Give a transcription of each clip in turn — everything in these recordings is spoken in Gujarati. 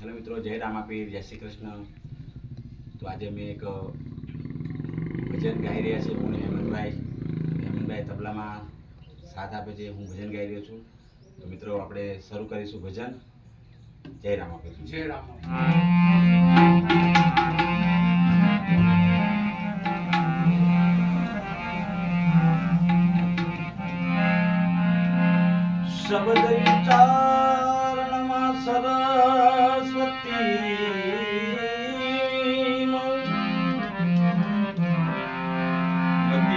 હેલો મિત્રો જય રામાપીર જય શ્રી કૃષ્ણ. તો આજે અમે એક ભજન ગાઈ રહ્યા છીએ હું હેમંતભાઈ. હેમંતભાઈ તબલામાં સાથ આપે છે હું ભજન ગાઈ રહ્યો છું. તો મિત્રો આપણે શરૂ કરીશું ભજન. જય રામાપીર. જય રામ શબ્દ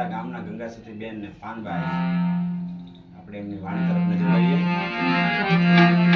સમડિયાળા ગામના સુધી બેન ને પાનભાઈ આપણે એમની વાણી તરફ નજર કરીએ.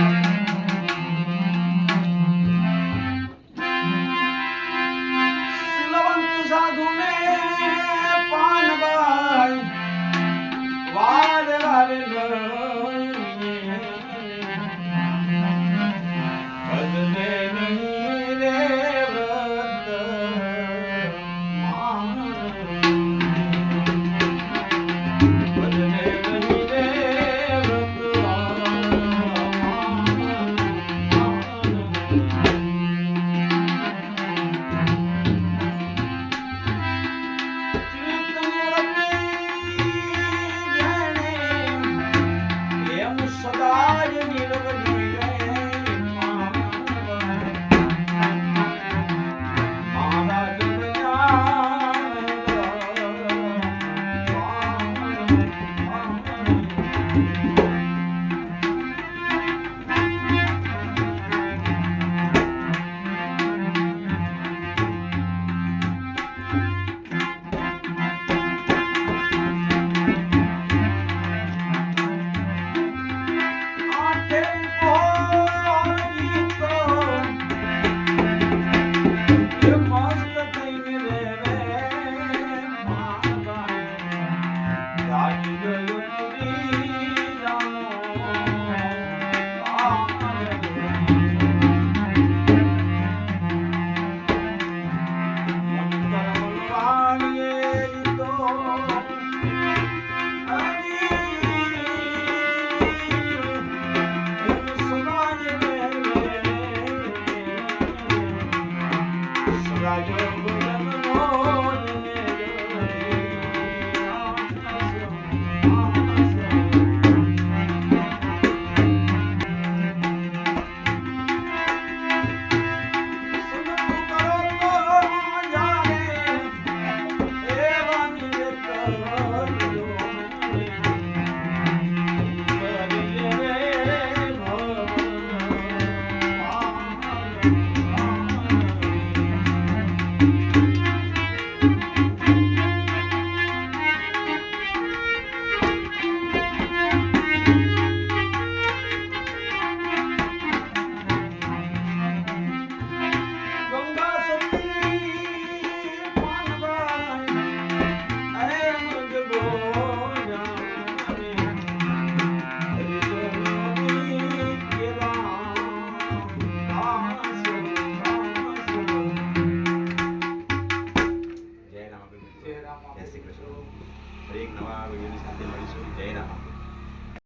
thank you જય રામ જય